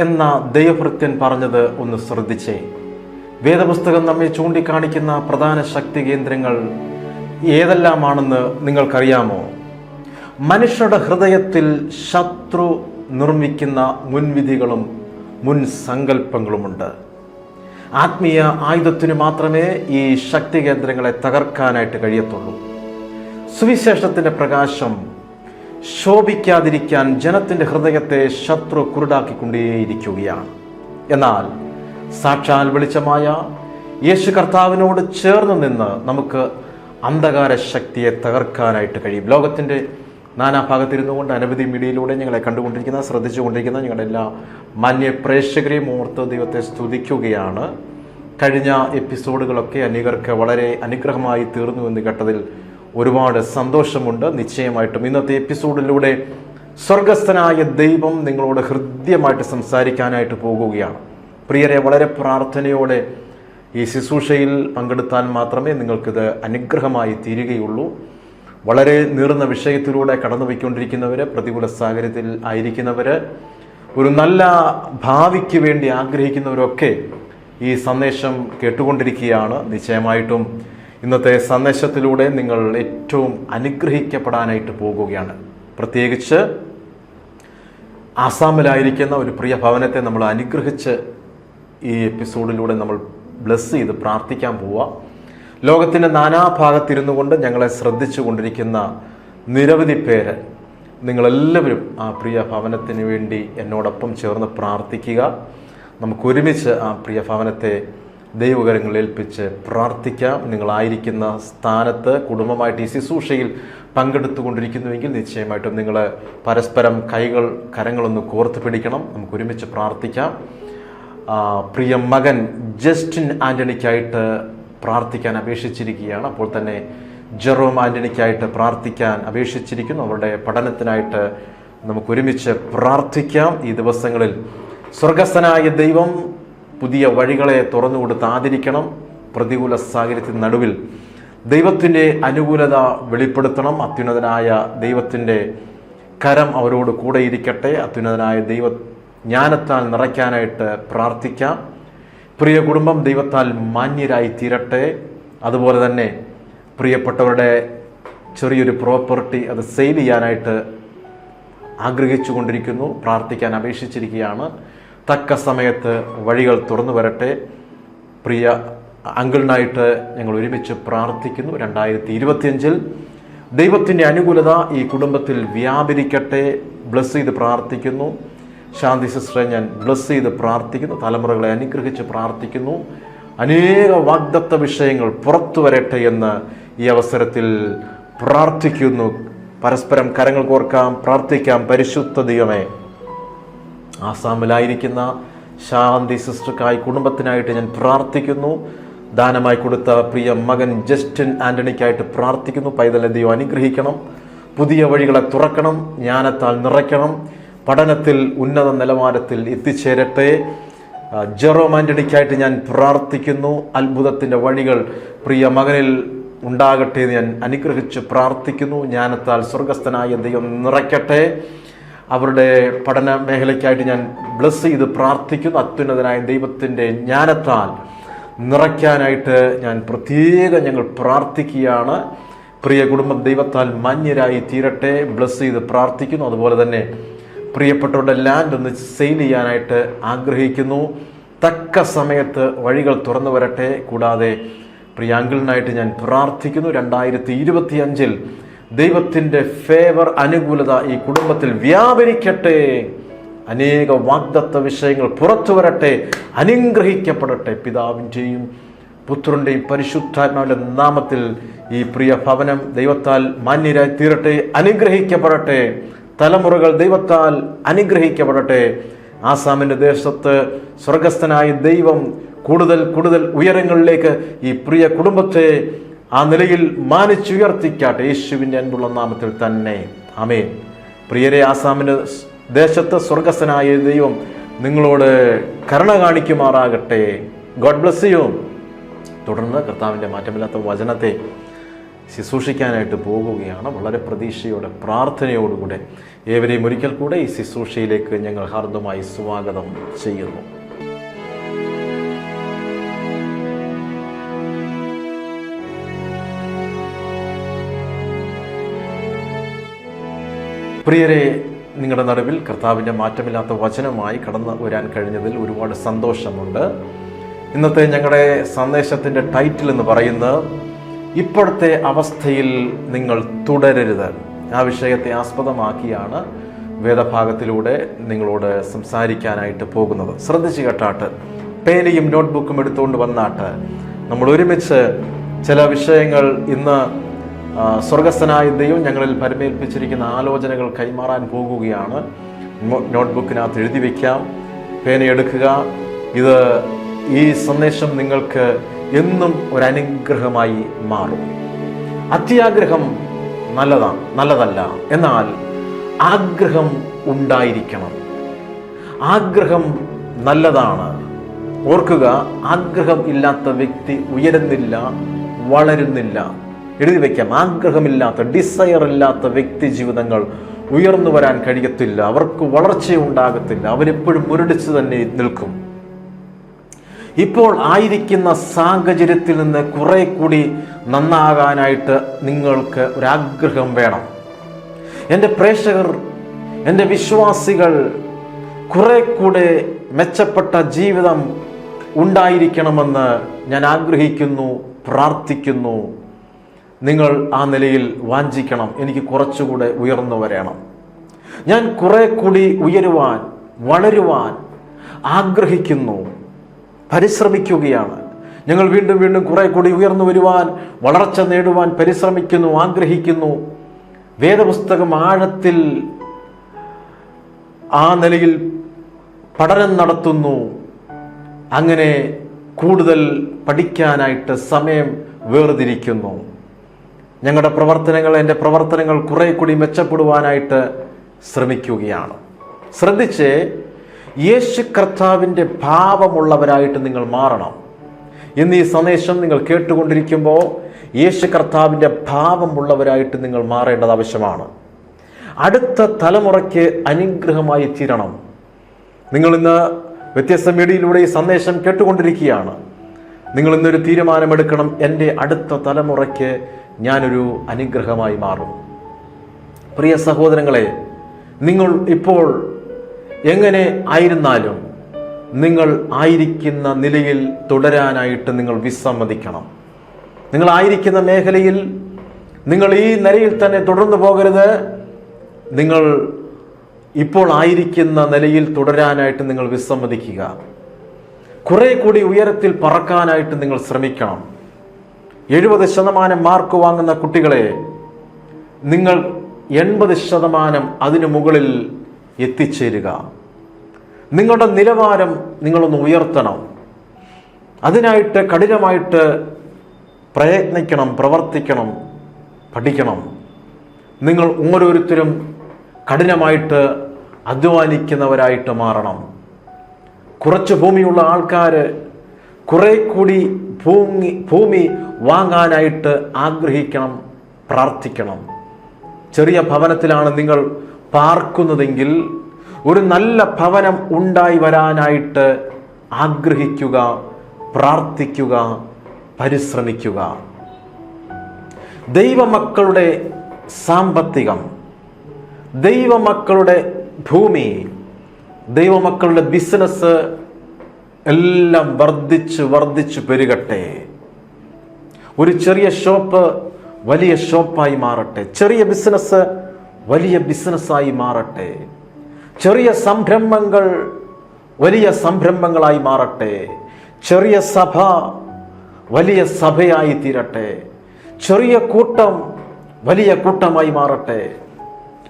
എന്ന ദൈവഭൃത്യൻ പറഞ്ഞത് ഒന്ന് ശ്രദ്ധിച്ചേ. വേദപുസ്തകം നമ്മെ ചൂണ്ടിക്കാണിക്കുന്ന പ്രധാന ശക്തി കേന്ദ്രങ്ങൾ ഏതെല്ലാമാണെന്ന് നിങ്ങൾക്കറിയാമോ? മനുഷ്യരുടെ ഹൃദയത്തിൽ ശത്രു നിർമ്മിക്കുന്ന മുൻവിധികളും മുൻ സങ്കല്പങ്ങളുമുണ്ട് ആത്മീയ ആയുധത്തിന് മാത്രമേ ഈ ശക്തി കേന്ദ്രങ്ങളെ തകർക്കാനായിട്ട് കഴിയത്തുള്ളൂ. സുവിശേഷത്തിന്റെ പ്രകാശം ശോഭിക്കാതിരിക്കാൻ ജനത്തിന്റെ ഹൃദയത്തെ ശത്രു കുരുടാക്കിക്കൊണ്ടേയിരിക്കുകയാണ്. എന്നാൽ സാക്ഷാൽ വെളിച്ചമായ യേശു കർത്താവിനോട് ചേർന്ന് നിന്ന് നമുക്ക് അന്ധകാര ശക്തിയെ തകർക്കാനായിട്ട് കഴിയും. ലോകത്തിന്റെ നാനാഭാഗത്തിരുന്നു കൊണ്ട് അനവധി മീഡിയയിലൂടെ ഞങ്ങളെ കണ്ടുകൊണ്ടിരിക്കുന്ന ശ്രദ്ധിച്ചുകൊണ്ടിരിക്കുന്ന ഞങ്ങളുടെ എല്ലാ മാന്യ പ്രേക്ഷകരെയും ഓർത്ത് ദൈവത്തെ സ്തുതിക്കുകയാണ്. കഴിഞ്ഞ എപ്പിസോഡുകളൊക്കെ അനേകർക്ക് വളരെ അനുഗ്രഹമായി തീർന്നു എന്ന് കേട്ടതിൽ ഒരുപാട് സന്തോഷമുണ്ട്. നിശ്ചയമായിട്ടും ഇന്നത്തെ എപ്പിസോഡിലൂടെ സ്വർഗസ്ഥനായ ദൈവം നിങ്ങളോട് ഹൃദ്യമായിട്ട് സംസാരിക്കാനായിട്ട് പോകുകയാണ്. പ്രിയരെ വളരെ പ്രാർത്ഥനയോടെ ഈ ശുശ്രൂഷയിൽ പങ്കെടുത്താൽ മാത്രമേ നിങ്ങൾക്കിത് അനുഗ്രഹമായി തീരുകയുള്ളൂ. വളരെ നീറുന്ന വിഷയത്തിലൂടെ കടന്നു പോയിക്കൊണ്ടിരിക്കുന്നവർ പ്രതികൂല സാഹചര്യത്തിൽ ആയിരിക്കുന്നവർ ഒരു നല്ല ഭാവിക്ക് വേണ്ടി ആഗ്രഹിക്കുന്നവരൊക്കെ ഈ സന്ദേശം കേട്ടുകൊണ്ടിരിക്കുകയാണ്. നിശ്ചയമായിട്ടും ഇന്നത്തെ സന്ദേശത്തിലൂടെ നിങ്ങൾ ഏറ്റവും അനുഗ്രഹിക്കപ്പെടാനായിട്ട് പോകുകയാണ്. പ്രത്യേകിച്ച് ആസാമിലായിരിക്കുന്ന ഒരു പ്രിയ ഭവനത്തെ നമ്മൾ അനുഗ്രഹിച്ച് ഈ എപ്പിസോഡിലൂടെ നമ്മൾ ബ്ലെസ് ചെയ്ത് പ്രാർത്ഥിക്കാൻ പോവുക ലോകത്തിന്റെ നാനാഭാഗത്തിരുന്നു കൊണ്ട് ഞങ്ങളെ ശ്രദ്ധിച്ചു കൊണ്ടിരിക്കുന്ന നിരവധി പേര് നിങ്ങളെല്ലാവരും ആ പ്രിയ ഭവനത്തിന് വേണ്ടി എന്നോടൊപ്പം ചേർന്ന് പ്രാർത്ഥിക്കുക. നമുക്കൊരുമിച്ച് ആ പ്രിയ ഭവനത്തെ ദൈവകരങ്ങളിൽ ഏൽപ്പിച്ച് പ്രാർത്ഥിക്കാം. നിങ്ങളായിരിക്കുന്ന സ്ഥാനത്ത് കുടുംബമായിട്ട് ഈ ശുശ്രൂഷയിൽ പങ്കെടുത്തുകൊണ്ടിരിക്കുന്നുവെങ്കിൽ നിശ്ചയമായിട്ടും നിങ്ങൾ പരസ്പരം കൈകൾ കരങ്ങളൊന്ന് കോർത്ത് പിടിക്കണം. നമുക്ക് ഒരുമിച്ച് പ്രാർത്ഥിക്കാം. പ്രിയ മകൻ ജസ്റ്റിൻ ആന്റണിക്കായിട്ട് പ്രാർത്ഥിക്കാൻ അപേക്ഷിച്ചിരിക്കുകയാണ്. അപ്പോൾ തന്നെ ജെറോം ആന്റണിക്കായിട്ട് പ്രാർത്ഥിക്കാൻ അപേക്ഷിച്ചിരിക്കുന്നു. അവരുടെ പഠനത്തിനായിട്ട് നമുക്ക് ഒരുമിച്ച് പ്രാർത്ഥിക്കാം. ഈ ദിവസങ്ങളിൽ സ്വർഗസ്ഥനായ ദൈവം പുതിയ വഴികളെ തുറന്നു കൊടുത്ത് ആദരിക്കണം. പ്രതികൂല സാഹചര്യത്തിന് നടുവിൽ ദൈവത്തിന്റെ അനുകൂലത വെളിപ്പെടുത്തണം. അത്യുന്നതനായ ദൈവത്തിന്റെ കരം അവരോട് കൂടെ ഇരിക്കട്ടെ അത്യുന്നതനായ ദൈവ ജ്ഞാനത്താൽ നിറയ്ക്കാനായിട്ട് പ്രാർത്ഥിക്കാം. പ്രിയ കുടുംബം ദൈവത്താൽ മാന്യരായി തീരട്ടെ അതുപോലെ തന്നെ പ്രിയപ്പെട്ടവരുടെ ചെറിയൊരു പ്രോപ്പർട്ടി അത് സെയിൽ ചെയ്യാനായിട്ട് ആഗ്രഹിച്ചു കൊണ്ടിരിക്കുന്നു പ്രാർത്ഥിക്കാൻ അപേക്ഷിച്ചിരിക്കുകയാണ്. തക്ക സമയത്ത് വഴികൾ തുറന്നു വരട്ടെ. പ്രിയ അങ്കിളിനായിട്ട് ഞങ്ങൾ ഒരുമിച്ച് പ്രാർത്ഥിക്കുന്നു. രണ്ടായിരത്തി ഇരുപത്തിയഞ്ചിൽ ദൈവത്തിന്റെ അനുകൂലത ഈ കുടുംബത്തിൽ വ്യാപരിക്കട്ടെ. ബ്ലസ് ചെയ്ത് പ്രാർത്ഥിക്കുന്നു. ശാന്തി സിസ്റ്ററെ ഞാൻ ബ്ലസ് ചെയ്ത് പ്രാർത്ഥിക്കുന്നു. തലമുറകളെ അനുഗ്രഹിച്ച് പ്രാർത്ഥിക്കുന്നു. അനേക വാഗ്ദത്ത വിഷയങ്ങൾ പുറത്തു വരട്ടെ എന്ന് ഈ അവസരത്തിൽ പ്രാർത്ഥിക്കുന്നു. പരസ്പരം കരങ്ങൾ കോർക്കാം പ്രാർത്ഥിക്കാം. പരിശുദ്ധ ദൈവമേ. ആസാമിലായിരിക്കുന്ന ശാന്തി സിസ്റ്റർക്കായി കുടുംബത്തിനായിട്ട് ഞാൻ പ്രാർത്ഥിക്കുന്നു. ദാനമായി കൊടുത്ത പ്രിയ മകൻ ജസ്റ്റിൻ ആന്റണിക്കായിട്ട് പ്രാർത്ഥിക്കുന്നു. പൈതലെ ദൈവം അനുഗ്രഹിക്കണം. പുതിയ വഴികളെ തുറക്കണം. ജ്ഞാനത്താൽ നിറയ്ക്കണം. പഠനത്തിൽ ഉന്നത നിലവാരത്തിൽ എത്തിച്ചേരട്ടെ. ജെറോ ആന്റണിക്കായിട്ട് ഞാൻ പ്രാർത്ഥിക്കുന്നു. അത്ഭുതത്തിന്റെ വഴികൾ പ്രിയ മകനിൽ ഉണ്ടാകട്ടെ എന്ന് ഞാൻ അനുഗ്രഹിച്ച് പ്രാർത്ഥിക്കുന്നു. ജ്ഞാനത്താൽ സ്വർഗസ്ഥനായ ദൈവം നിറയ്ക്കട്ടെ. അവരുടെ പഠന മേഖലയ്ക്കായിട്ട് ഞാൻ ബ്ലസ് ചെയ്ത് പ്രാർത്ഥിക്കുന്നു. അത്യുന്നതനായ ദൈവത്തിന്റെ ജ്ഞാനത്താൽ നിറയ്ക്കാനായിട്ട് ഞാൻ പ്രത്യേകം ഞങ്ങൾ പ്രാർത്ഥിക്കുകയാണ്. പ്രിയ കുടുംബ ദൈവത്താൽ മഞ്ഞരായി തീരട്ടെ. ബ്ലസ് ചെയ്ത് പ്രാർത്ഥിക്കുന്നു. അതുപോലെ തന്നെ പ്രിയപ്പെട്ടവരുടെ ലാൻഡ് ഒന്ന് സെയിൽ ചെയ്യാനായിട്ട് ആഗ്രഹിക്കുന്നു. തക്ക സമയത്ത് വഴികൾ തുറന്നു വരട്ടെ. കൂടാതെ പ്രിയ അങ്കിളിനായിട്ട് ഞാൻ പ്രാർത്ഥിക്കുന്നു. രണ്ടായിരത്തി ഇരുപത്തി അഞ്ചിൽ ദൈവത്തിന്റെ ഫേവർ അനുകൂലത ഈ കുടുംബത്തിൽ വ്യാപരിക്കട്ടെ. അനേക വാഗ്ദത്ത വിഷയങ്ങൾ പുറത്തു വരട്ടെ. അനുഗ്രഹിക്കപ്പെടട്ടെ. പിതാവിന്റെയും പുത്രന്റെയും പരിശുദ്ധാത്മാവിന്റെ നാമത്തിൽ ഈ പ്രിയ ഭവനം ദൈവത്താൽ മാന്യരായി തീരട്ടെ. അനുഗ്രഹിക്കപ്പെടട്ടെ. തലമുറകൾ ദൈവത്താൽ അനുഗ്രഹിക്കപ്പെടട്ടെ. ആസാമിന്റെ ദേശത്ത് സ്വർഗസ്ഥനായ ദൈവം കൂടുതൽ കൂടുതൽ ഉയരങ്ങളിലേക്ക് ഈ പ്രിയ കുടുംബത്തെ ആ നിലയിൽ മാനിച്ചുയർത്തിക്കാട്ടെ യേശുവിന്റെ അൻപുള്ള നാമത്തിൽ തന്നെ. അമേ പ്രിയരെ ആസാമിന്റെ ദേശത്ത് സ്വർഗസ്സനായ ദൈവം നിങ്ങളോട് കരുണ കാണിക്കുമാറാകട്ടെ. ഗോഡ് ബ്ലസ് യു തുടർന്ന് കർത്താവിന്റെ മാറ്റമില്ലാത്ത വചനത്തെ ശുശ്രൂഷിക്കാനായിട്ട് പോകുകയാണ്. വളരെ പ്രതീക്ഷയോടെ പ്രാർത്ഥനയോടുകൂടെ ഏവരെയും ഒരിക്കൽ കൂടെ ഈ ശുശ്രൂഷയിലേക്ക് ഞങ്ങൾ ഹാർദമായി സ്വാഗതം ചെയ്യുന്നു. പ്രിയരെ നിങ്ങളുടെ നടുവിൽ കർത്താവിന്റെ മാറ്റമില്ലാത്ത വചനമായി കടന്നു വരാൻ കഴിഞ്ഞതിൽ ഒരുപാട് സന്തോഷമുണ്ട്. ഇന്നത്തെ ഞങ്ങളുടെ സന്ദേശത്തിന്റെ ടൈറ്റിൽ എന്ന് പറയുന്നത് ഇപ്പോഴത്തെ അവസ്ഥയിൽ നിങ്ങൾ തുടരരുത്. ആ വിഷയത്തെ ആസ്പദമാക്കിയാണ് വേദഭാഗത്തിലൂടെ നിങ്ങളോട് സംസാരിക്കാനായിട്ട് പോകുന്നത്. ശ്രദ്ധിച്ചു കേട്ടാട്ട്. പേനയും നോട്ട്ബുക്കും എടുത്തുകൊണ്ട് വന്നാട്ട്. നമ്മൾ ഒരുമിച്ച് ചില വിഷയങ്ങൾ ഇന്ന് സ്വർഗസ്ഥനായ ദൈവം ഞങ്ങളിൽ പരമേൽപ്പിച്ചിരിക്കുന്ന ആലോചനകൾ കൈമാറാൻ പോകുകയാണ്. നോട്ട്ബുക്കിനകത്ത് എഴുതി വയ്ക്കാം പേനയെടുക്കുക ഇത് ഈ സന്ദേശം നിങ്ങൾക്ക് എന്നും ഒരു അനുഗ്രഹമായി മാറും. അത്യാഗ്രഹം നല്ലതാണ് നല്ലതല്ല. എന്നാൽ ആഗ്രഹം ഉണ്ടായിരിക്കണം. ആഗ്രഹം നല്ലതാണ്. ഓർക്കുക ആഗ്രഹം ഇല്ലാത്ത വ്യക്തി ഉയരുന്നില്ല വളരുന്നില്ല. എഴുതി വയ്ക്കാം ആഗ്രഹമില്ലാത്ത ഡിസയർ ഇല്ലാത്ത വ്യക്തി ജീവിതങ്ങൾ ഉയർന്നു വരാൻ കഴിയത്തില്ല. അവർക്ക് വളർച്ചയുണ്ടാകത്തില്ല. അവരെപ്പോഴും മുരടിച്ച് തന്നെ നിൽക്കും. ഇപ്പോൾ ആയിരിക്കുന്ന സാഹചര്യത്തിൽ നിന്ന് കുറെ കൂടി നന്നാകാനായിട്ട് നിങ്ങൾക്ക് ഒരാഗ്രഹം വേണം. എന്റെ പ്രേക്ഷകർ എന്റെ വിശ്വാസികൾ കുറെ കൂടെ മെച്ചപ്പെട്ട ജീവിതം ഉണ്ടായിരിക്കണമെന്ന് ഞാൻ ആഗ്രഹിക്കുന്നു പ്രാർത്ഥിക്കുന്നു. നിങ്ങൾ ആ നിലയിൽ വാഞ്ചിക്കണം. എനിക്ക് കുറച്ചുകൂടെ ഉയർന്നു വരണം. ഞാൻ കുറെ കൂടി ഉയരുവാൻ വളരുവാൻ ആഗ്രഹിക്കുന്നു. പരിശ്രമിക്കുകയാണ്. ഞങ്ങൾ വീണ്ടും വീണ്ടും കുറെ കൂടി ഉയർന്നു വരുവാൻ വളർച്ച നേടുവാൻ പരിശ്രമിക്കുന്നു ആഗ്രഹിക്കുന്നു. വേദപുസ്തകം ആഴത്തിൽ ആ നിലയിൽ പഠനം നടത്തുന്നു. അങ്ങനെ കൂടുതൽ പഠിക്കാനായിട്ട് സമയം വേർതിരിക്കുന്നു. ഞങ്ങളുടെ പ്രവർത്തനങ്ങൾ എന്റെ പ്രവർത്തനങ്ങൾ കുറെ കൂടി മെച്ചപ്പെടുവാനായിട്ട് ശ്രമിക്കുകയാണ്. ശ്രദ്ധിച്ച് യേശു കർത്താവിന്റെ ഭാവമുള്ളവരായിട്ട് നിങ്ങൾ മാറണം. ഇന്ന് ഈ സന്ദേശം നിങ്ങൾ കേട്ടുകൊണ്ടിരിക്കുമ്പോൾ യേശു കർത്താവിന്റെ ഭാവമുള്ളവരായിട്ട് നിങ്ങൾ മാറേണ്ടത് ആവശ്യമാണ്. അടുത്ത തലമുറയ്ക്ക് അനുഗ്രഹമായി തീരണം. നിങ്ങൾ ഇന്ന് വ്യത്യസ്ത മീഡിയയിലൂടെ ഈ സന്ദേശം കേട്ടുകൊണ്ടിരിക്കുകയാണ്. നിങ്ങൾ ഇന്നൊരു തീരുമാനമെടുക്കണം. എന്റെ അടുത്ത തലമുറയ്ക്ക് ഞാനൊരു അനുഗ്രഹമായി മാറും. പ്രിയ സഹോദരങ്ങളെ നിങ്ങൾ ഇപ്പോൾ എങ്ങനെ ആയിരുന്നാലും നിങ്ങൾ ആയിരിക്കുന്ന നിലയിൽ തുടരാനായിട്ട് നിങ്ങൾ വിസമ്മതിക്കണം. നിങ്ങൾ ആയിരിക്കുന്ന മേഖലയിൽ നിങ്ങൾ ഈ നിലയിൽ തന്നെ തുടർന്നു പോകരുത്. നിങ്ങൾ ഇപ്പോൾ ആയിരിക്കുന്ന നിലയിൽ തുടരാനായിട്ട് നിങ്ങൾ വിസമ്മതിക്കുക. കുറെ കൂടി ഉയരത്തിൽ പറക്കാനായിട്ട് നിങ്ങൾ ശ്രമിക്കണം. എഴുപത് ശതമാനം മാർക്ക് വാങ്ങുന്ന കുട്ടികളെ നിങ്ങൾ എൺപത് ശതമാനം അതിനു മുകളിൽ എത്തിച്ചേരുക. നിങ്ങളുടെ നിലവാരം നിങ്ങളൊന്ന് ഉയർത്തണം. അതിനായിട്ട് കഠിനമായിട്ട് പ്രയത്നിക്കണം പ്രവർത്തിക്കണം പഠിക്കണം. നിങ്ങൾ ഓരോരുത്തരും കഠിനമായിട്ട് അധ്വാനിക്കുന്നവരായിട്ട് മാറണം. കുറച്ച് ഭൂമിയുള്ള ആൾക്കാർ കുറെ കൂടി ഭൂമി ഭൂമി വാങ്ങാനായിട്ട് ആഗ്രഹിക്കണം പ്രാർത്ഥിക്കണം. ചെറിയ ഭവനത്തിലാണ് നിങ്ങൾ പാർക്കുന്നതെങ്കിൽ ഒരു നല്ല ഭവനം ഉണ്ടായി വരാനായിട്ട് ആഗ്രഹിക്കുക പ്രാർത്ഥിക്കുക പരിശ്രമിക്കുക. ദൈവമക്കളുടെ സാമ്പത്തികം ദൈവമക്കളുടെ ഭൂമി ദൈവമക്കളുടെ ബിസിനസ് എല്ലാം വർദ്ധിച്ച് വർദ്ധിച്ച് പെരുകട്ടെ. ഒരു ചെറിയ ഷോപ്പ് വലിയ ഷോപ്പായി മാറട്ടെ. ചെറിയ ബിസിനസ് വലിയ ബിസിനസ്സായി മാറട്ടെ. ചെറിയ സംരംഭങ്ങൾ വലിയ സംരംഭങ്ങളായി മാറട്ടെ. ചെറിയ സഭ വലിയ സഭയായി തീരട്ടെ. ചെറിയ കൂട്ടം വലിയ കൂട്ടമായി മാറട്ടെ.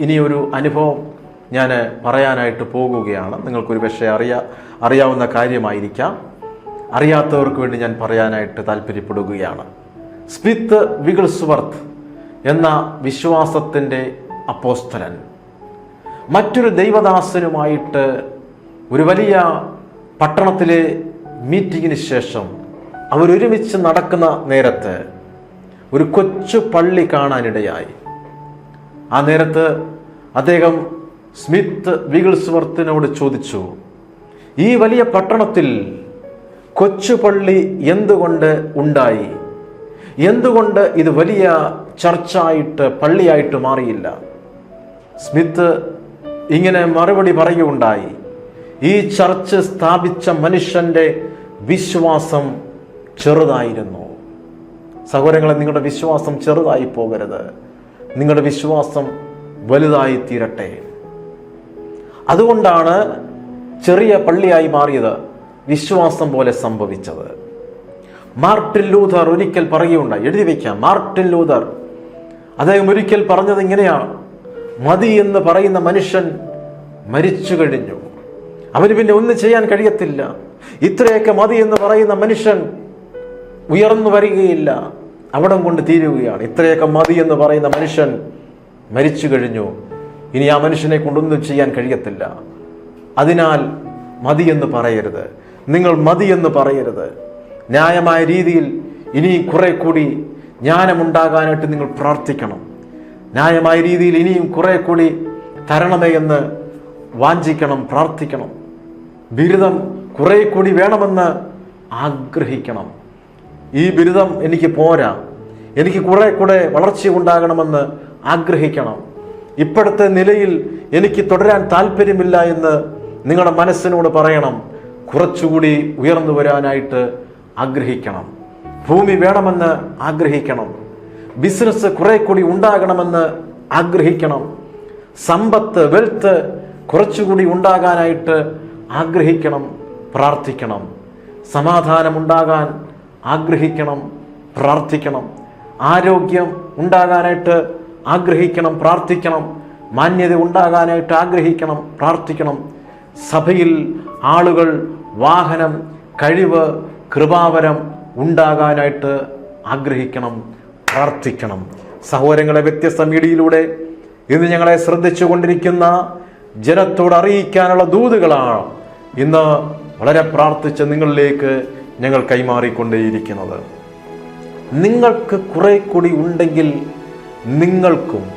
ഇനിയൊരു അനുഭവം. ഞാൻ പറയാനായിട്ട് പോകുകയാണ്. നിങ്ങൾക്കൊരു പക്ഷേ അറിയാ അറിയാവുന്ന കാര്യമായിരിക്കാം. അറിയാത്തവർക്ക് വേണ്ടി ഞാൻ പറയാനായിട്ട് താല്പര്യപ്പെടുകയാണ്. സ്മിത്ത് വിഗിൾസ്വർത്ത് എന്ന വിശ്വാസത്തിന്റെ അപ്പോസ്തലൻ. മറ്റൊരു ദൈവദാസനുമായിട്ട് ഒരു വലിയ പട്ടണത്തിലെ മീറ്റിങ്ങിന് ശേഷം അവരൊരുമിച്ച് നടക്കുന്ന നേരത്ത് ഒരു കൊച്ചു പള്ളി കാണാനിടയായി. ആ നേരത്ത് അദ്ദേഹം സ്മിത്ത് വിഗിൾസ്വർത്തിനോട് ചോദിച്ചു ഈ വലിയ പട്ടണത്തിൽ കൊച്ചുപള്ളി എന്തുകൊണ്ട് ഉണ്ടായി? എന്തുകൊണ്ട് ഇത് വലിയ ചർച്ചായിട്ട് പള്ളിയായിട്ട് മാറിയില്ല? സ്മിത്ത് ഇങ്ങനെ മറുപടി പറയുകയുണ്ടായി ഈ ചർച്ച് സ്ഥാപിച്ച മനുഷ്യന്റെ വിശ്വാസം ചെറുതായിരുന്നു. സഹോദരങ്ങളെ നിങ്ങളുടെ വിശ്വാസം ചെറുതായി പോകരുത്. നിങ്ങളുടെ വിശ്വാസം വലുതായി തീരട്ടെ അതുകൊണ്ടാണ് ചെറിയ പള്ളിയായി മാറിയത് വിശ്വാസം പോലെ സംഭവിച്ചത്. മാർട്ടിൻ ലൂഥർ ഒരിക്കൽ പറയുകയുണ്ടായി. എഴുതി വയ്ക്കാം മാർട്ടിൻ ലൂഥർ. അദ്ദേഹം ഒരിക്കൽ പറഞ്ഞത് ഇങ്ങനെയാണ് മതി എന്ന് പറയുന്ന മനുഷ്യൻ മരിച്ചു കഴിഞ്ഞു. അവന് പിന്നെ ഒന്നും ചെയ്യാൻ കഴിയത്തില്ല. ഇത്രയൊക്കെ മതി എന്ന് പറയുന്ന മനുഷ്യൻ ഉയർന്നു വരികയില്ല. അവിടം കൊണ്ട് തീരുകയാണ്. ഇത്രയൊക്കെ മതി എന്ന് പറയുന്ന മനുഷ്യൻ മരിച്ചു കഴിഞ്ഞു. ഇനി ആ മനുഷ്യനെ കൊണ്ടൊന്നും ചെയ്യാൻ കഴിയത്തില്ല. അതിനാൽ മതിയെന്ന് പറയരുത്. നിങ്ങൾ മതിയെന്ന് പറയരുത്. ന്യായമായ രീതിയിൽ ഇനിയും കുറെ കൂടി ജ്ഞാനമുണ്ടാകാനായിട്ട് നിങ്ങൾ പ്രാർത്ഥിക്കണം. ന്യായമായ രീതിയിൽ ഇനിയും കുറെ കൂടി തരണമേ എന്ന് വാഞ്ചിക്കണം പ്രാർത്ഥിക്കണം. ബിരുദം കുറെ കൂടി വേണമെന്ന് ആഗ്രഹിക്കണം. ഈ ബിരുദം എനിക്ക് പോരാ. എനിക്ക് കുറെ കൂടെ വളർച്ച ഉണ്ടാകണമെന്ന് ആഗ്രഹിക്കണം. ഇപ്പോഴത്തെ നിലയിൽ എനിക്ക് തുടരാൻ താല്പര്യമില്ല എന്ന് നിങ്ങളുടെ മനസ്സിനോട് പറയണം. കുറച്ചുകൂടി ഉയർന്നു വരാനായിട്ട് ആഗ്രഹിക്കണം. ഭൂമി വേണമെന്ന് ആഗ്രഹിക്കണം. ബിസിനസ് കുറെ കൂടി ഉണ്ടാകണമെന്ന് ആഗ്രഹിക്കണം. സമ്പത്ത് വെൽത്ത് കുറച്ചുകൂടി ഉണ്ടാകാനായിട്ട് ആഗ്രഹിക്കണം പ്രാർത്ഥിക്കണം. സമാധാനമുണ്ടാകാൻ ആഗ്രഹിക്കണം പ്രാർത്ഥിക്കണം. ആരോഗ്യം ഉണ്ടാകാനായിട്ട് ആഗ്രഹിക്കണം പ്രാർത്ഥിക്കണം. മാന്യത ഉണ്ടാകാനായിട്ട് ആഗ്രഹിക്കണം പ്രാർത്ഥിക്കണം. സഭയിൽ ആളുകൾ വാഹനം കഴിവ് കൃപാവരം ഉണ്ടാകാനായിട്ട് ആഗ്രഹിക്കണം പ്രാർത്ഥിക്കണം. സഹോദരങ്ങളെ വ്യത്യസ്ത മീഡിയയിലൂടെ ഇന്ന് ഞങ്ങളെ ശ്രദ്ധിച്ചു കൊണ്ടിരിക്കുന്ന ജനത്തോട് അറിയിക്കാനുള്ള ദൂതുകളാണ് ഇന്ന് വളരെ പ്രാർത്ഥിച്ച് നിങ്ങളിലേക്ക് ഞങ്ങൾ കൈമാറിക്കൊണ്ടേയിരിക്കുന്നത്. നിങ്ങൾക്ക് കുറെ കൂടി ഉണ്ടെങ്കിൽ നിങ്ങൾക്കും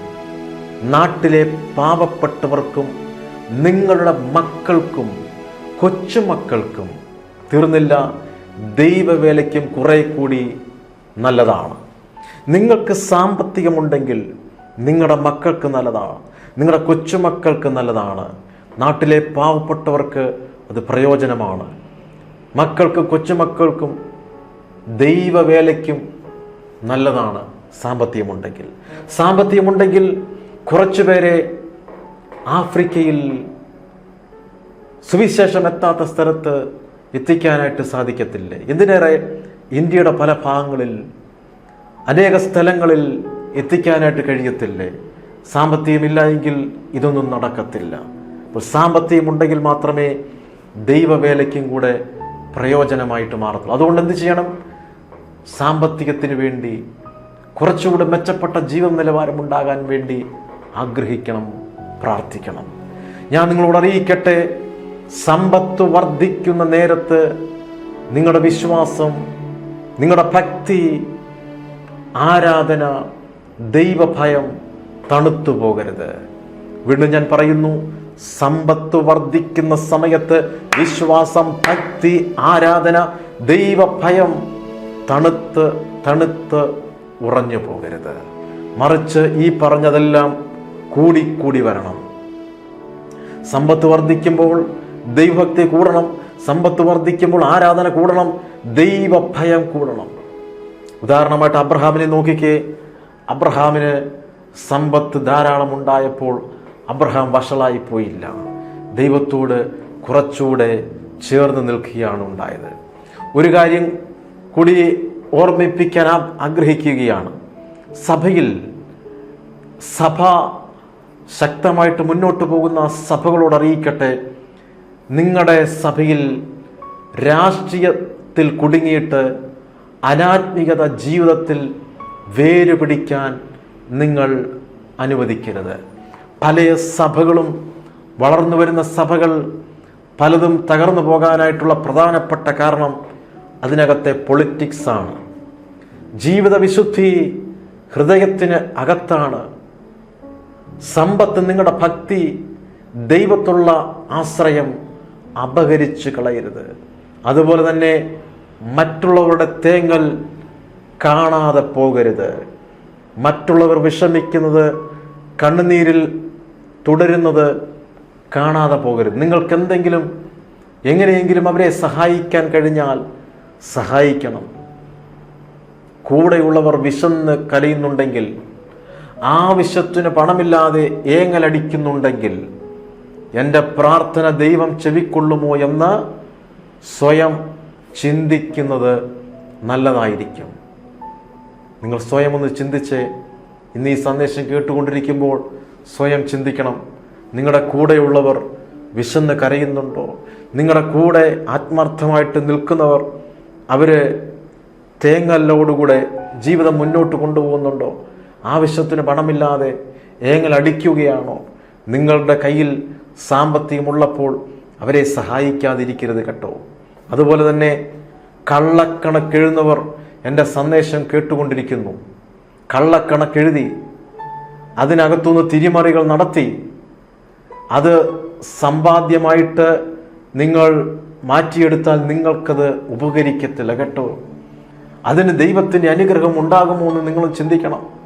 നാട്ടിലെ പാവപ്പെട്ടവർക്കും നിങ്ങളുടെ മക്കൾക്കും കൊച്ചുമക്കൾക്കും തീർന്നില്ല ദൈവവേലയ്ക്കും കുറെ കൂടി നല്ലതാണ്. നിങ്ങൾക്ക് സാമ്പത്തികമുണ്ടെങ്കിൽ നിങ്ങളുടെ മക്കൾക്ക് നല്ലതാണ് നിങ്ങളുടെ കൊച്ചുമക്കൾക്ക് നല്ലതാണ്. നാട്ടിലെ പാവപ്പെട്ടവർക്ക് അത് പ്രയോജനമാണ്. മക്കൾക്ക് കൊച്ചുമക്കൾക്കും ദൈവവേലയ്ക്കും നല്ലതാണ്. സാമ്പത്തികമുണ്ടെങ്കിൽ. സാമ്പത്തികമുണ്ടെങ്കിൽ കുറച്ചുപേരെ ആഫ്രിക്കയിൽ സുവിശേഷം എത്താത്ത സ്ഥലത്ത് എത്തിക്കാനായിട്ട് സാധിക്കത്തില്ലേ? എന്തിനേറെ? ഇന്ത്യയുടെ പല ഭാഗങ്ങളിൽ അനേക സ്ഥലങ്ങളിൽ എത്തിക്കാനായിട്ട് കഴിയത്തില്ലേ സാമ്പത്തികമില്ല എങ്കിൽ ഇതൊന്നും നടക്കത്തില്ല. അപ്പോൾ സാമ്പത്തികമുണ്ടെങ്കിൽ മാത്രമേ ദൈവവേലയ്ക്കും കൂടെ പ്രയോജനമായിട്ട് മാറത്തുള്ളൂ. അതുകൊണ്ട് എന്ത് ചെയ്യണം? സാമ്പത്തികത്തിന് വേണ്ടി കുറച്ചുകൂടെ മെച്ചപ്പെട്ട ജീവൻ നിലവാരം ഉണ്ടാകാൻ വേണ്ടി ആഗ്രഹിക്കണം പ്രാർത്ഥിക്കണം. ഞാൻ നിങ്ങളോട് അറിയിക്കട്ടെ സമ്പത്ത് വർദ്ധിക്കുന്ന നേരത്ത് നിങ്ങളുടെ വിശ്വാസം നിങ്ങളുടെ ഭക്തി ആരാധന ദൈവഭയം തണുത്തു പോകരുത്. വീണ്ടും ഞാൻ പറയുന്നു സമ്പത്ത് വർദ്ധിക്കുന്ന സമയത്ത് വിശ്വാസം ഭക്തി ആരാധന ദൈവഭയം തണുത്ത് തണുത്ത് ഉറഞ്ഞു പോകരുത്. മറിച്ച് ഈ പറഞ്ഞതെല്ലാം കൂടിക്കൂടി വരണം. സമ്പത്ത് വർദ്ധിക്കുമ്പോൾ ദൈവഭക്തി കൂടണം. സമ്പത്ത് വർദ്ധിക്കുമ്പോൾ ആരാധന കൂടണം. ദൈവഭയം കൂടണം. ഉദാഹരണമായിട്ട് അബ്രഹാമിനെ നോക്കിക്കേ. അബ്രഹാമിന് സമ്പത്ത് ധാരാളം ഉണ്ടായപ്പോൾ അബ്രഹാം വഷളായി പോയില്ല. ദൈവത്തോട് കുറച്ചുകൂടെ ചേർന്ന് നിൽക്കുകയാണ് ഉണ്ടായത്. ഒരു കാര്യം കൂടി ഓർമ്മിപ്പിക്കാൻ ആഗ്രഹിക്കുകയാണ്. സഭയിൽ സഭ ശക്തമായിട്ട് മുന്നോട്ട് പോകുന്ന സഭകളോട് അറിയിക്കട്ടെ. നിങ്ങളുടെ സഭയിൽ രാഷ്ട്രീയത്തിൽ കുടുങ്ങിയിട്ട് അനാത്മികത ജീവിതത്തിൽ വേരുപിടിക്കാൻ നിങ്ങൾ അനുവദിക്കരുത്. പല സഭകളും വളർന്നു വരുന്ന സഭകൾ പലതും തകർന്നു പോകാനായിട്ടുള്ള പ്രധാനപ്പെട്ട കാരണം അതിനകത്തെ പൊളിറ്റിക്സ് ആണ് ജീവിത വിശുദ്ധി ഹൃദയത്തിന് അകത്താണ്. സമ്പത്ത് നിങ്ങളുടെ ഭക്തി ദൈവത്തുള്ള ആശ്രയം അപഹരിച്ചു കളയരുത്. അതുപോലെ തന്നെ മറ്റുള്ളവരുടെ തേങ്ങൽ കാണാതെ പോകരുത്. മറ്റുള്ളവർ വിഷമിക്കുന്നത് കണ്ണുനീരിൽ തുടരുന്നത് കാണാതെ പോകരുത്. നിങ്ങൾക്ക് എന്തെങ്കിലും എങ്ങനെയെങ്കിലും അവരെ സഹായിക്കാൻ കഴിഞ്ഞാൽ സഹായിക്കണം. കൂടെയുള്ളവർ വിശന്ന് കലയുന്നുണ്ടെങ്കിൽ ആവശ്യത്തിന് പണമില്ലാതെ ഏങ്ങലടിക്കുന്നുണ്ടെങ്കിൽ എന്റെ പ്രാർത്ഥന ദൈവം ചെവിക്കൊള്ളുമോ എന്ന് സ്വയം ചിന്തിക്കുന്നത് നല്ലതായിരിക്കും. നിങ്ങൾ സ്വയം ഒന്ന് ചിന്തിച്ച് ഇന്ന് ഈ സന്ദേശം കേട്ടുകൊണ്ടിരിക്കുമ്പോൾ സ്വയം ചിന്തിക്കണം. നിങ്ങളുടെ കൂടെയുള്ളവർ വിശന്ന് കരയുന്നുണ്ടോ? നിങ്ങളുടെ കൂടെ ആത്മാർത്ഥമായിട്ട് നിൽക്കുന്നവർ അവർ തേങ്ങല്ലോടുകൂടെ ജീവിതം മുന്നോട്ട് കൊണ്ടുപോകുന്നുണ്ടോ? ആവശ്യത്തിന് പണമില്ലാതെ ഏങ്ങൽ അടിക്കുകയാണോ? നിങ്ങളുടെ കയ്യിൽ സാമ്പത്തികമുള്ളപ്പോൾ അവരെ സഹായിക്കാതിരിക്കരുത് കേട്ടോ. അതുപോലെ തന്നെ കള്ളക്കണക്കെഴുന്നവർ എന്റെ സന്ദേശം കേട്ടുകൊണ്ടിരിക്കുന്നു. കള്ളക്കണക്കെഴുതി അതിനകത്തുനിന്ന് തിരിമറികൾ നടത്തി. അത് സമ്പാദ്യമായിട്ട് നിങ്ങൾ മാറ്റിയെടുത്താൽ നിങ്ങൾക്കത് ഉപകരിക്കത്തില്ല കേട്ടോ. അതിന് ദൈവത്തിന്റെ അനുഗ്രഹം ഉണ്ടാകുമോ എന്ന് നിങ്ങൾ ചിന്തിക്കണം.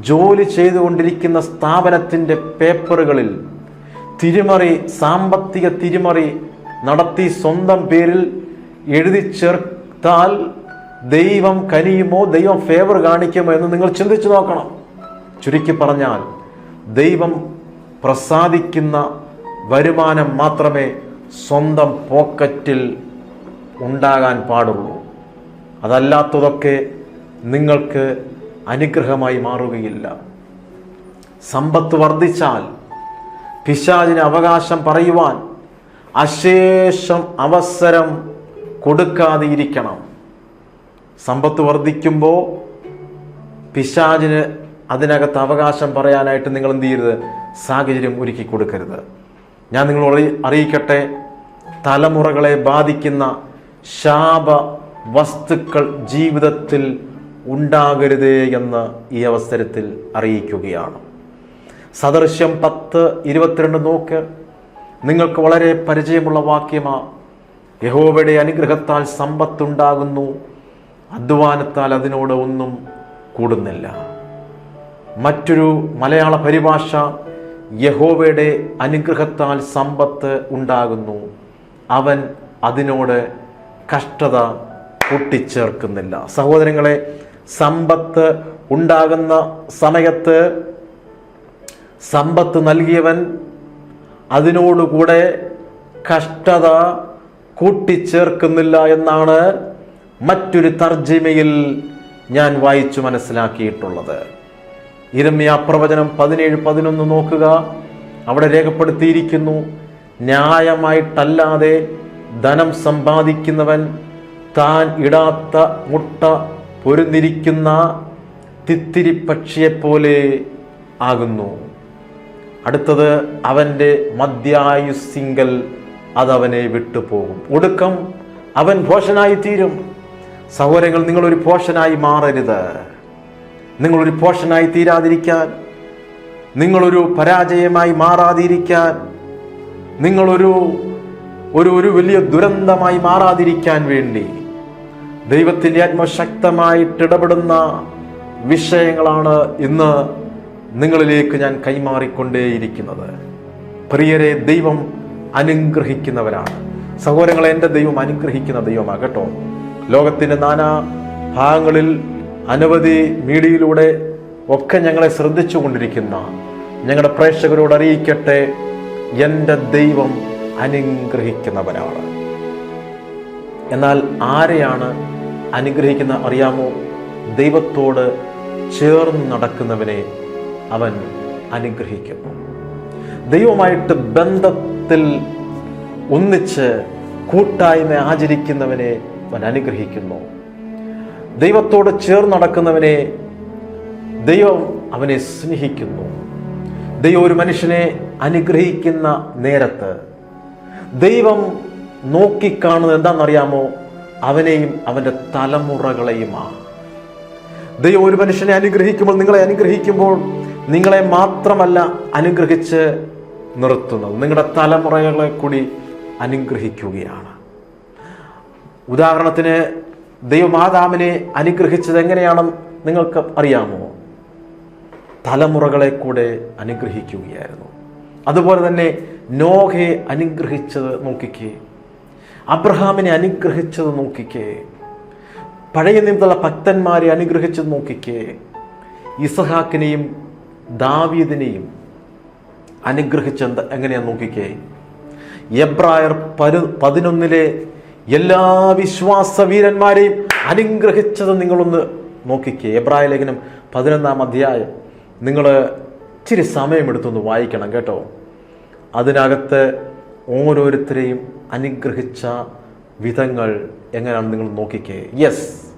ജോലി ചെയ്തുകൊണ്ടിരിക്കുന്ന സ്ഥാപനത്തിന്റെ പേപ്പറുകളിൽ തിരിമറി സാമ്പത്തിക തിരിമറി നടത്തി സ്വന്തം പേരിൽ എഴുതി ചേർത്താൽ ദൈവം കനിയുമോ ദൈവം ഫേവർ കാണിക്കുമോ എന്ന് നിങ്ങൾ ചിന്തിച്ചു നോക്കണം. ചുരുക്കി പറഞ്ഞാൽ ദൈവം പ്രസാദിക്കുന്ന വരുമാനം മാത്രമേ സ്വന്തം പോക്കറ്റിൽ ഉണ്ടാകാൻ പാടുള്ളൂ. അതല്ലാത്തതൊക്കെ നിങ്ങൾക്ക് അനുഗ്രഹമായി മാറുകയില്ല. സമ്പത്ത് വർദ്ധിച്ചാൽ പിശാചിന് അവകാശം പറയുവാൻ അശേഷം അവസരം കൊടുക്കാതിരിക്കണം സമ്പത്ത് വർദ്ധിക്കുമ്പോൾ പിശാചിന് അതിനകത്ത് അവകാശം പറയാനായിട്ട് നിങ്ങൾ എന്ത് ചെയ്യരുത്? സാഹചര്യം ഒരുക്കി കൊടുക്കരുത്. ഞാൻ നിങ്ങളോട് അറിയിക്കട്ടെ. തലമുറകളെ ബാധിക്കുന്ന ശാപ വസ്തുക്കൾ ജീവിതത്തിൽ ഉണ്ടാകരുതേ എന്ന് ഈ അവസരത്തിൽ അറിയിക്കുകയാണ്. സദൃശ്യം പത്ത് ഇരുപത്തിരണ്ട് നോക്ക്. നിങ്ങൾക്ക് വളരെ പരിചയമുള്ള വാക്യമാ. യഹോവയുടെ അനുഗ്രഹത്താൽ സമ്പത്തുണ്ടാകുന്നു. അധ്വാനത്താൽ അതിനോട് ഒന്നും കൂടുന്നില്ല. മറ്റൊരു മലയാള പരിഭാഷ യഹോവയുടെ അനുഗ്രഹത്താൽ സമ്പത്ത് ഉണ്ടാകുന്നു. അവൻ അതിനോട് കഷ്ടത കൂട്ടിച്ചേർക്കുന്നില്ല. സഹോദരങ്ങളെ സമ്പത്ത് ഉണ്ടാകുന്ന സമയത്ത് സമ്പത്ത് നൽകിയവൻ അതിനോടുകൂടെ കഷ്ടത കൂട്ടിച്ചേർക്കുന്നില്ല എന്നാണ് മറ്റൊരു തർജിമയിൽ ഞാൻ വായിച്ചു മനസ്സിലാക്കിയിട്ടുള്ളത്. ഇരമ്യ പ്രവചനം പതിനേഴ് പതിനൊന്ന് നോക്കുക. അവിടെ രേഖപ്പെടുത്തിയിരിക്കുന്നു ന്യായമായിട്ടല്ലാതെ ധനം സമ്പാദിക്കുന്നവൻ താൻ ഇടാത്ത മുട്ട പൊരുന്നിരിക്കുന്ന തിത്തിരി പക്ഷിയെപ്പോലെ ആകുന്നു. അടുത്തത് അവന്റെ മധ്യായുസിങ്കൽ അതവനെ വിട്ടുപോകും. ഒടുക്കം അവൻ പോഷനായി തീരും. സഹോദരങ്ങൾ നിങ്ങളൊരു പോഷനായി മാറരുത്. നിങ്ങളൊരു പോഷനായി തീരാതിരിക്കാൻ നിങ്ങളൊരു പരാജയമായി മാറാതിരിക്കാൻ നിങ്ങളൊരു ഒരു ഒരു വലിയ ദുരന്തമായി മാറാതിരിക്കാൻ വേണ്ടി ദൈവത്തിന്റെ ആത്മശക്തമായിട്ട് ഇടപെടുന്ന വിഷയങ്ങളാണ് ഇന്ന് നിങ്ങളിലേക്ക് ഞാൻ കൈമാറിക്കൊണ്ടേയിരിക്കുന്നത്. പ്രിയരെ ദൈവം അനുഗ്രഹിക്കുന്നവരാണ്. സഹോദരങ്ങളെ എന്റെ ദൈവം അനുഗ്രഹിക്കുന്ന ദൈവമാണ് കേട്ടോ. ലോകത്തിന്റെ നാനാ ഭാഗങ്ങളിൽ അനവധി മീഡിയയിലൂടെ ഒക്കെ ഞങ്ങളെ ശ്രദ്ധിച്ചു കൊണ്ടിരിക്കുന്ന ഞങ്ങളുടെ പ്രേക്ഷകരോട് അറിയിക്കട്ടെ എന്റെ ദൈവം അനുഗ്രഹിക്കുന്നവനാണ് എന്നാൽ ആരെയാണ് അനുഗ്രഹിക്കുന്ന അറിയാമോ? ദൈവത്തോട് ചേർന്ന് നടക്കുന്നവനെ അവൻ അനുഗ്രഹിക്കുന്നു. ദൈവമായിട്ട് ബന്ധത്തിൽ ഒന്നിച്ച് കൂട്ടായ്മ ആചരിക്കുന്നവനെ അവൻ അനുഗ്രഹിക്കുന്നു. ദൈവത്തോട് ചേർന്ന് നടക്കുന്നവനെ ദൈവം അവനെ സ്നേഹിക്കുന്നു. ദൈവം ഒരു മനുഷ്യനെ അനുഗ്രഹിക്കുന്ന നേരത്ത് ദൈവം നോക്കിക്കാണുന്നത് എന്താണെന്നറിയാമോ? അവനെയും അവന്റെ തലമുറകളെയുമാണ് ദൈവം ഒരു മനുഷ്യനെ അനുഗ്രഹിക്കുമ്പോൾ നിങ്ങളെ അനുഗ്രഹിക്കുമ്പോൾ നിങ്ങളെ മാത്രമല്ല അനുഗ്രഹിച്ച് നിർത്തുന്നത്. നിങ്ങളുടെ തലമുറകളെ കൂടി അനുഗ്രഹിക്കുകയാണ്. ഉദാഹരണത്തിന് ദൈവമാതാവിനെ അനുഗ്രഹിച്ചത് എങ്ങനെയാണെന്ന് നിങ്ങൾക്ക് അറിയാമോ? തലമുറകളെ കൂടെ അനുഗ്രഹിക്കുകയായിരുന്നു. അതുപോലെ തന്നെ നോഹയെ അനുഗ്രഹിച്ചത് നോക്കിക്കേ. അബ്രഹാമിനെ അനുഗ്രഹിച്ചത് നോക്കിക്കേ. പഴയ നിന്നുള്ള ഭക്തന്മാരെ അനുഗ്രഹിച്ചത് നോക്കിക്കേ. ഇസഹാക്കിനെയും ദാവീദിനെയും അനുഗ്രഹിച്ചത് എങ്ങനെയാ നോക്കിക്കേ. എബ്രായർ പരു പതിനൊന്നിലെ എല്ലാ വിശ്വാസ വീരന്മാരെയും അനുഗ്രഹിച്ചത് നിങ്ങളൊന്ന് നോക്കിക്കേ. എബ്രായ ലേഖനം പതിനൊന്നാം അധ്യായം. നിങ്ങൾ ഇച്ചിരി സമയമെടുത്തൊന്ന് വായിക്കണം കേട്ടോ. അതിനകത്ത് ഓരോരുത്തരെയും അനുഗ്രഹിച്ച വിധങ്ങൾ എങ്ങനെയാണ് നിങ്ങൾ നോക്കിക്കേ. യെസ്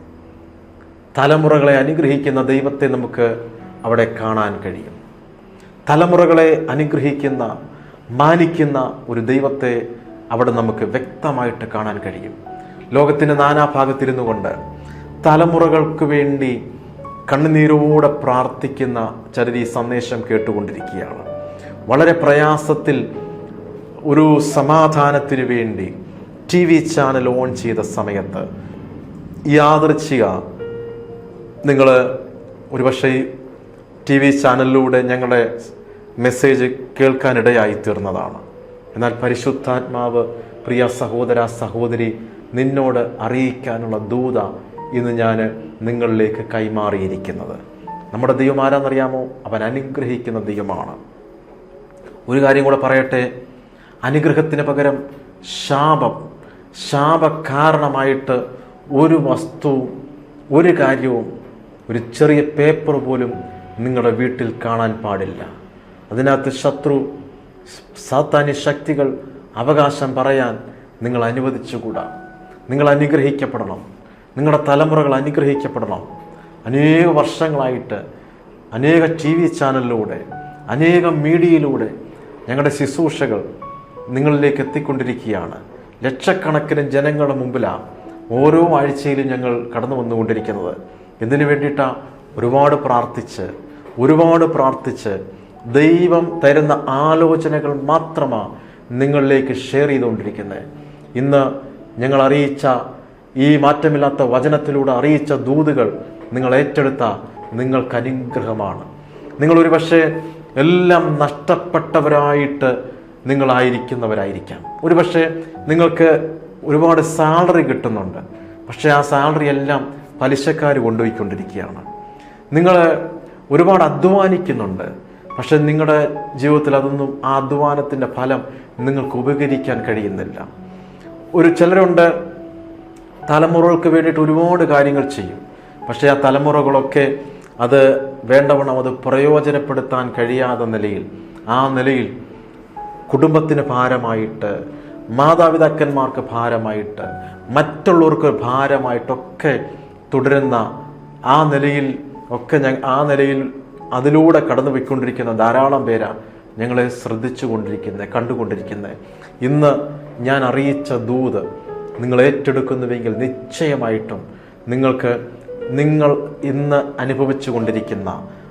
തലമുറകളെ അനുഗ്രഹിക്കുന്ന ദൈവത്തെ നമുക്ക് അവിടെ കാണാൻ കഴിയും. തലമുറകളെ അനുഗ്രഹിക്കുന്ന മാനിക്കുന്ന ഒരു ദൈവത്തെ അവിടെ നമുക്ക് വ്യക്തമായിട്ട് കാണാൻ കഴിയും. ലോകത്തിന്റെ നാനാഭാഗത്തിരുന്നു കൊണ്ട് തലമുറകൾക്ക് വേണ്ടി കണ്ണുനീരോടെ പ്രാർത്ഥിക്കുന്ന ചിലർ ഈ സന്ദേശം കേട്ടുകൊണ്ടിരിക്കുകയാണ്. വളരെ പ്രയാസത്തിൽ ഒരു സമാധാനത്തിന് വേണ്ടി ടി വി ചാനൽ ഓൺ ചെയ്ത സമയത്ത് യാദൃച്ഛിക നിങ്ങൾ ഒരുപക്ഷെ ടി വി ചാനലിലൂടെ ഞങ്ങളുടെ മെസ്സേജ് കേൾക്കാനിടയായി തീർന്നതാണ്. എന്നാൽ പരിശുദ്ധാത്മാവ് പ്രിയ സഹോദര സഹോദരി നിന്നോട് അറിയിക്കാനുള്ള ദൂത ഇന്ന് ഞാൻ നിങ്ങളിലേക്ക് കൈമാറിയിരിക്കുന്നത്. നമ്മുടെ ദൈവം ആരാന്നറിയാമോ? അവൻ അനുഗ്രഹിക്കുന്ന ദൈവമാണ്. ഒരു കാര്യം കൂടെ പറയട്ടെ? അനുഗ്രഹത്തിന് പകരം ശാപം ശാപ കാരണമായിട്ട് ഒരു വസ്തു ഒരു കാര്യവും ഒരു ചെറിയ പേപ്പർ പോലും നിങ്ങളുടെ വീട്ടിൽ കാണാൻ പാടില്ല. അതിനകത്ത് ശത്രു സാത്താന്യ ശക്തികൾ അവകാശം പറയാൻ നിങ്ങൾ അനുവദിച്ചുകൂടാ. നിങ്ങൾ അനുഗ്രഹിക്കപ്പെടണം. നിങ്ങളുടെ തലമുറകൾ അനുഗ്രഹിക്കപ്പെടണം. അനേക വർഷങ്ങളായിട്ട് അനേക ടി വി ചാനലിലൂടെ അനേകം മീഡിയയിലൂടെ ഞങ്ങളുടെ ശുശ്രൂഷകൾ നിങ്ങളിലേക്ക് എത്തിക്കൊണ്ടിരിക്കുകയാണ്. ലക്ഷക്കണക്കിന് ജനങ്ങളുടെ മുമ്പിലാണ് ഓരോ ആഴ്ചയിലും ഞങ്ങൾ കടന്നു വന്നുകൊണ്ടിരിക്കുന്നത്. എന്തിനു വേണ്ടിയിട്ടാണ് ഒരുപാട് പ്രാർത്ഥിച്ച് ഒരുപാട് പ്രാർത്ഥിച്ച് ദൈവം തരുന്ന ആലോചനകൾ മാത്രമാണ് നിങ്ങളിലേക്ക് ഷെയർ ചെയ്തുകൊണ്ടിരിക്കുന്നത്. ഇന്ന് ഞങ്ങൾ അറിയിച്ച ഈ മാറ്റമില്ലാത്ത വചനത്തിലൂടെ അറിയിച്ച ദൂതുകൾ നിങ്ങൾ ഏറ്റെടുത്ത നിങ്ങൾക്ക് അനുഗ്രഹമാണ്. നിങ്ങൾ പക്ഷേ എല്ലാം നഷ്ടപ്പെട്ടവരായിട്ട് നിങ്ങളായിരിക്കുന്നവരായിരിക്കാം. ഒരുപക്ഷെ നിങ്ങൾക്ക് ഒരുപാട് സാലറി കിട്ടുന്നുണ്ട്. പക്ഷേ ആ സാലറി എല്ലാം പലിശക്കാർ കൊണ്ടുപോയിക്കൊണ്ടിരിക്കുകയാണ്. നിങ്ങൾ ഒരുപാട് അധ്വാനിക്കുന്നുണ്ട്. പക്ഷെ നിങ്ങളുടെ ജീവിതത്തിൽ അതൊന്നും ആ അധ്വാനത്തിന്റെ ഫലം നിങ്ങൾക്ക് ഉപകരിക്കാൻ കഴിയുന്നില്ല. ഒരു ചിലരുണ്ട് തലമുറകൾക്ക് വേണ്ടിയിട്ട് ഒരുപാട് കാര്യങ്ങൾ ചെയ്യും. പക്ഷേ ആ തലമുറകളൊക്കെ അത് വേണ്ടവണ്ണം അത് പ്രയോജനപ്പെടുത്താൻ കഴിയാത്ത നിലയിൽ ആ നിലയിൽ കുടുംബത്തിന് ഭാരമായിട്ട് മാതാപിതാക്കന്മാർക്ക് ഭാരമായിട്ട് മറ്റുള്ളവർക്ക് ഭാരമായിട്ടൊക്കെ തുടരുന്ന ആ നിലയിൽ ഒക്കെ ഞ ആ നിലയിൽ അതിലൂടെ കടന്നു പോയിക്കൊണ്ടിരിക്കുന്ന ധാരാളം പേരാ ഞങ്ങളെ ശ്രദ്ധിച്ചു കൊണ്ടിരിക്കുന്നത് കണ്ടുകൊണ്ടിരിക്കുന്നത് ഇന്ന് ഞാൻ അറിയിച്ച ദൂത് നിങ്ങൾ ഏറ്റെടുക്കുന്നുവെങ്കിൽ നിശ്ചയമായിട്ടും നിങ്ങൾക്ക് നിങ്ങൾ ഇന്ന് അനുഭവിച്ചു കൊണ്ടിരിക്കുന്ന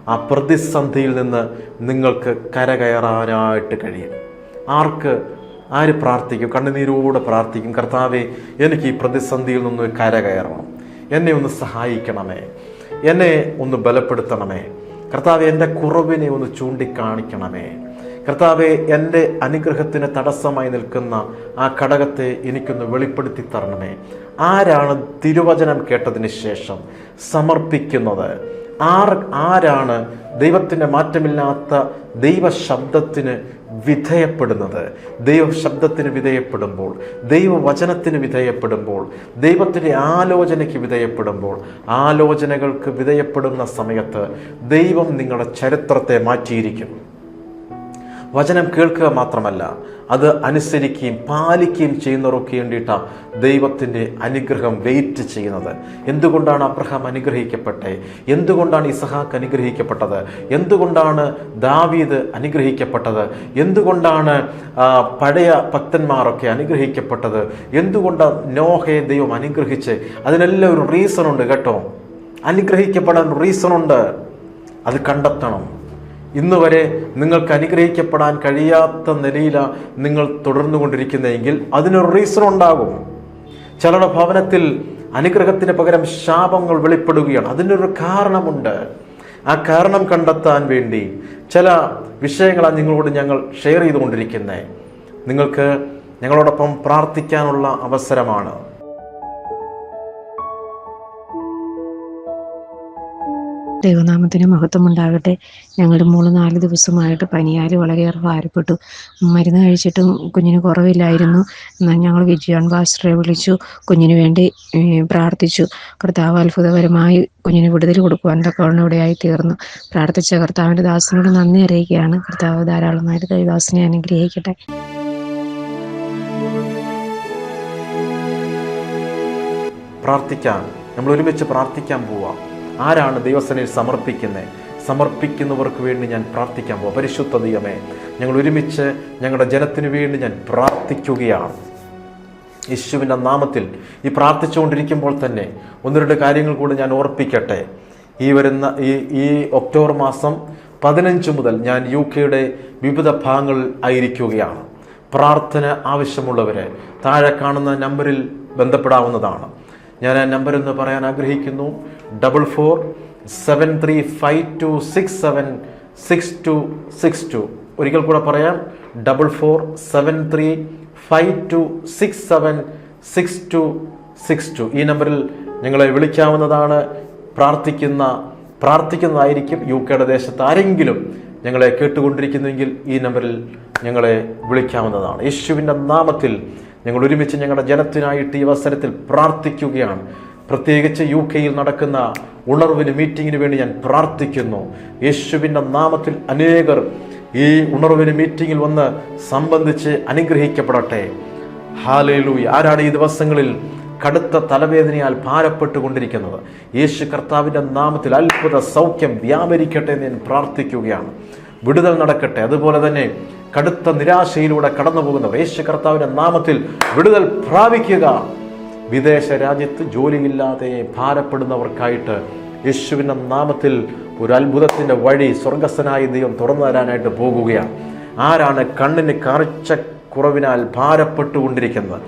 ആ പ്രതിസന്ധിയിൽ നിന്ന് നിങ്ങൾക്ക് കരകയറാനായിട്ട് കഴിയും. ആർക്ക്? ആര് പ്രാർത്ഥിക്കും? കണ്ണുനീരോടെ പ്രാർത്ഥിക്കും. കർത്താവെ എനിക്ക് ഈ പ്രതിസന്ധിയിൽ നിന്ന് കരകയറണം. എന്നെ ഒന്ന് സഹായിക്കണമേ. എന്നെ ഒന്ന് ബലപ്പെടുത്തണമേ. കർത്താവെ എന്റെ കുറവിനെ ഒന്ന് ചൂണ്ടിക്കാണിക്കണമേ. കർത്താവെ എന്റെ അനുഗ്രഹത്തിന് തടസ്സമായി നിൽക്കുന്ന ആ ഘടകത്തെ എനിക്കൊന്ന് വെളിപ്പെടുത്തി തരണമേ. ആരാണ് തിരുവചനം കേട്ടതിന് ശേഷം സമർപ്പിക്കുന്നത്? ആർ ആരാണ് ദൈവത്തിന്റെ മാറ്റമില്ലാത്ത ദൈവശബ്ദത്തിന് വിധേയപ്പെടുന്നത്. ദൈവശബ്ദത്തിന് വിധേയപ്പെടുമ്പോൾ ദൈവവചനത്തിന് വിധേയപ്പെടുമ്പോൾ ദൈവത്തിന്റെ ആലോചനയ്ക്ക് വിധേയപ്പെടുമ്പോൾ ആലോചനകൾക്ക് വിധേയപ്പെടുന്ന സമയത്ത് ദൈവം നിങ്ങളുടെ ചരിത്രത്തെ മാറ്റിയിരിക്കും വചനം കേൾക്കുക മാത്രമല്ല അത് അനുസരിക്കുകയും പാലിക്കുകയും ചെയ്യുന്നവർക്ക് വേണ്ടിയിട്ടാണ് ദൈവത്തിന്റെ അനുഗ്രഹം വെയിറ്റ് ചെയ്യുന്നത്. എന്തുകൊണ്ടാണ് അബ്രഹാം അനുഗ്രഹിക്കപ്പെട്ടേ? എന്തുകൊണ്ടാണ് ഇസഹാക്ക് അനുഗ്രഹിക്കപ്പെട്ടത്? എന്തുകൊണ്ടാണ് ദാവീദ് അനുഗ്രഹിക്കപ്പെട്ടത്? എന്തുകൊണ്ടാണ് പഴയ ഭക്തന്മാരൊക്കെ അനുഗ്രഹിക്കപ്പെട്ടത്? എന്തുകൊണ്ടാണ് നോഹയെ ദൈവം അനുഗ്രഹിച്ച്? അതിനെല്ലാം ഒരു റീസൺ ഉണ്ട് കേട്ടോ. അനുഗ്രഹിക്കപ്പെടാൻ റീസൺ ഉണ്ട്. അത് കണ്ടെത്തണം. ഇന്ന് വരെ നിങ്ങൾക്ക് അനുഗ്രഹിക്കപ്പെടാൻ കഴിയാത്ത നിലയിലാണ് നിങ്ങൾ തുടർന്നു തുടർന്നുകൊണ്ടിരിക്കുന്നതെങ്കിൽ അതിനൊരു റീസൺ ഉണ്ടാകും. ചിലരുടെ ഭവനത്തിൽ അനുഗ്രഹത്തിന് പകരം ശാപങ്ങൾ വെളിപ്പെടുകയാണ്. അതിനൊരു കാരണമുണ്ട്. ആ കാരണം കണ്ടെത്താൻ വേണ്ടി ചില വിഷയങ്ങളാണ് നിങ്ങളോട് ഞങ്ങൾ ഷെയർ ചെയ്തുകൊണ്ടിരിക്കുന്നത്. നിങ്ങൾക്ക് ഞങ്ങളോടൊപ്പം പ്രാർത്ഥിക്കാനുള്ള അവസരമാണ്. ദൈവനാമത്തിന് മഹത്വം ഉണ്ടാകട്ടെ ഞങ്ങളുടെ മൂന്ന് നാല് ദിവസമായിട്ട് പനിയാൽ വളരെയേറെ ഭാരപ്പെട്ടു. മരുന്ന് കഴിച്ചിട്ടും കുഞ്ഞിന് കുറവില്ലായിരുന്നു. എന്നാൽ ഞങ്ങൾ വിജയൻ പാസ്റ്ററെ വിളിച്ചു. കുഞ്ഞിന് വേണ്ടി പ്രാർത്ഥിച്ചു. കർത്താവ് അത്ഭുതപരമായി കുഞ്ഞിന് വിടുതൽ കൊടുക്കുവാൻ തക്കവണ്ണം തീർന്നു പ്രാർത്ഥിച്ച കർത്താവിന്റെ ദാസനോട് നന്ദി അറിയിക്കുകയാണ്. കർത്താവ് ധാരാളമായിട്ട് ദൈവദാസനെ അനുഗ്രഹിക്കട്ടെ. പ്രാർത്ഥിക്കാം. നമ്മൾ ഒരുമിച്ച് പ്രാർത്ഥിക്കാൻ പോവാം. ആരാണ് ദൈവസനയിൽ സമർപ്പിക്കുന്നത് സമർപ്പിക്കുന്നവർക്ക് വേണ്ടി ഞാൻ പ്രാർത്ഥിക്കാൻ പോകും പരിശുദ്ധ ദൈവമേ ഞങ്ങൾ ഒരുമിച്ച് ഞങ്ങളുടെ ജനത്തിന് വേണ്ടി ഞാൻ പ്രാർത്ഥിക്കുകയാണ്. യേശുവിന്റെ നാമത്തിൽ ഈ പ്രാർത്ഥിച്ചുകൊണ്ടിരിക്കുമ്പോൾ തന്നെ ഒന്ന് രണ്ട് കാര്യങ്ങൾ കൂടി ഞാൻ ഓർപ്പിക്കട്ടെ. ഈ വരുന്ന ഈ ഈ ഒക്ടോബർ മാസം പതിനഞ്ച് മുതൽ ഞാൻ യു കെയുടെ വിവിധ ഭാഗങ്ങളിൽ ആയിരിക്കുകയാണ്. പ്രാർത്ഥന ആവശ്യമുള്ളവരെ താഴെ കാണുന്ന നമ്പറിൽ ബന്ധപ്പെടാവുന്നതാണ്. ഞാൻ ആ നമ്പർ എന്ന് പറയാൻ ആഗ്രഹിക്കുന്നു. Double four seven three five two six seven six two six two ഒരിക്കൽ കൂടെ പറയാം. Double four seven three five two six seven six two six two ഈ നമ്പറിൽ ഞങ്ങളെ വിളിക്കാവുന്നതാണ്. പ്രാർത്ഥിക്കുന്ന പ്രാർത്ഥിക്കുന്നതായിരിക്കും യു കെയുടെ ദേശത്ത് ആരെങ്കിലും ഞങ്ങളെ കേട്ടുകൊണ്ടിരിക്കുന്നുവെങ്കിൽ ഈ നമ്പറിൽ ഞങ്ങളെ വിളിക്കാവുന്നതാണ്. യേശുവിന്റെ നാമത്തിൽ ഞങ്ങൾ ഒരുമിച്ച് ഞങ്ങളുടെ ജനത്തിനായിട്ട് ഈ അവസരത്തിൽ പ്രാർത്ഥിക്കുകയാണ്. പ്രത്യേകിച്ച് യു കെയിൽ നടക്കുന്ന ഉണർവിന് മീറ്റിങ്ങിന് വേണ്ടി ഞാൻ പ്രാർത്ഥിക്കുന്നു. യേശുവിന്റെ നാമത്തിൽ അനേകർ ഈ ഉണർവിന് മീറ്റിങ്ങിൽ വന്ന് സംബന്ധിച്ച് അനുഗ്രഹിക്കപ്പെടട്ടെ. ഹാലേലൂയ ആരാണ് ഈ ദിവസങ്ങളിൽ കടുത്ത തലവേദനയാൽ ഭാരപ്പെട്ടുകൊണ്ടിരിക്കുന്നത്? യേശു കർത്താവിന്റെ നാമത്തിൽ അത്ഭുത സൗഖ്യം വ്യാപരിക്കട്ടെ എന്ന് ഞാൻ പ്രാർത്ഥിക്കുകയാണ്. വിടുതൽ നടക്കട്ടെ. അതുപോലെ തന്നെ കടുത്ത നിരാശയിലൂടെ കടന്നു പോകുന്നവർ യേശു കർത്താവിന്റെ നാമത്തിൽ വിടുതൽ പ്രാപിക്കുക. വിദേശ രാജ്യത്ത് ജോലിയില്ലാതെ ഭാരപ്പെടുന്നവർക്കായിട്ട് യേശുവിന്റെ നാമത്തിൽ ഒരു അത്ഭുതത്തിന്റെ വഴി സ്വർഗസ്ഥനായ ദൈവം തുറന്നു തരാനായിട്ട് പോകുകയാണ്. ആരാണ് കണ്ണിന് കാഴ്ച കുറവിനാൽ ഭാരപ്പെട്ടുകൊണ്ടിരിക്കുന്നത്?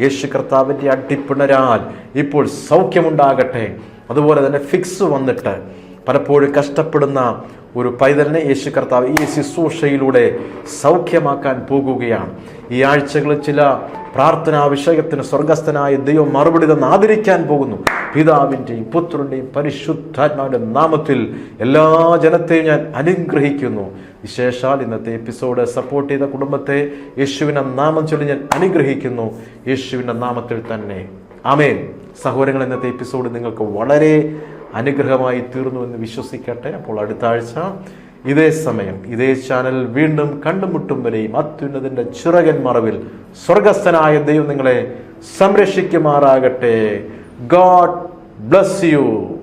യേശു കർത്താവിന്റെ അട്ടിപ്പിണരാൽ ഇപ്പോൾ സൗഖ്യമുണ്ടാകട്ടെ. അതുപോലെ തന്നെ ഫിക്സ് വന്നിട്ട് പലപ്പോഴും കഷ്ടപ്പെടുന്ന ഒരു പൈതലിനെ യേശു കർത്താവ് ഈ ശുശ്രൂഷയിലൂടെ സൗഖ്യമാക്കാൻ പോകുകയാണ്. ഈ ആഴ്ചകളിൽ ചില പ്രാർത്ഥനാ വിഷയത്തിന് സ്വർഗസ്ഥനായ ദൈവം മറുപടി തന്ന് ആദരിക്കാൻ പോകുന്നു. പിതാവിന്റെയും പുത്രന്റെയും പരിശുദ്ധാത്മാവിന്റെ നാമത്തിൽ എല്ലാ ജനത്തെയും ഞാൻ അനുഗ്രഹിക്കുന്നു. വിശേഷാൽ ഇന്നത്തെ എപ്പിസോഡ് സപ്പോർട്ട് ചെയ്ത കുടുംബത്തെ യേശുവിന്റെ നാമം ചൊല്ലി ഞാൻ അനുഗ്രഹിക്കുന്നു. യേശുവിന്റെ നാമത്തിൽ തന്നെ. ആമേൻ. സഹോദരങ്ങൾ ഇന്നത്തെ എപ്പിസോഡ് നിങ്ങൾക്ക് വളരെ അനുഗ്രഹമായി തീർന്നു എന്ന് വിശ്വസിക്കട്ടെ? അപ്പോൾ അടുത്ത ആഴ്ച ഇതേ സമയം ഇതേ ചാനൽ വീണ്ടും കണ്ടുമുട്ടും വരെയും അത്യുന്നതിന്റെ ചിറകൻ മറവിൽ സ്വർഗസ്ഥനായ ദൈവം നിങ്ങളെ സംരക്ഷിക്കുമാറാകട്ടെ. God bless U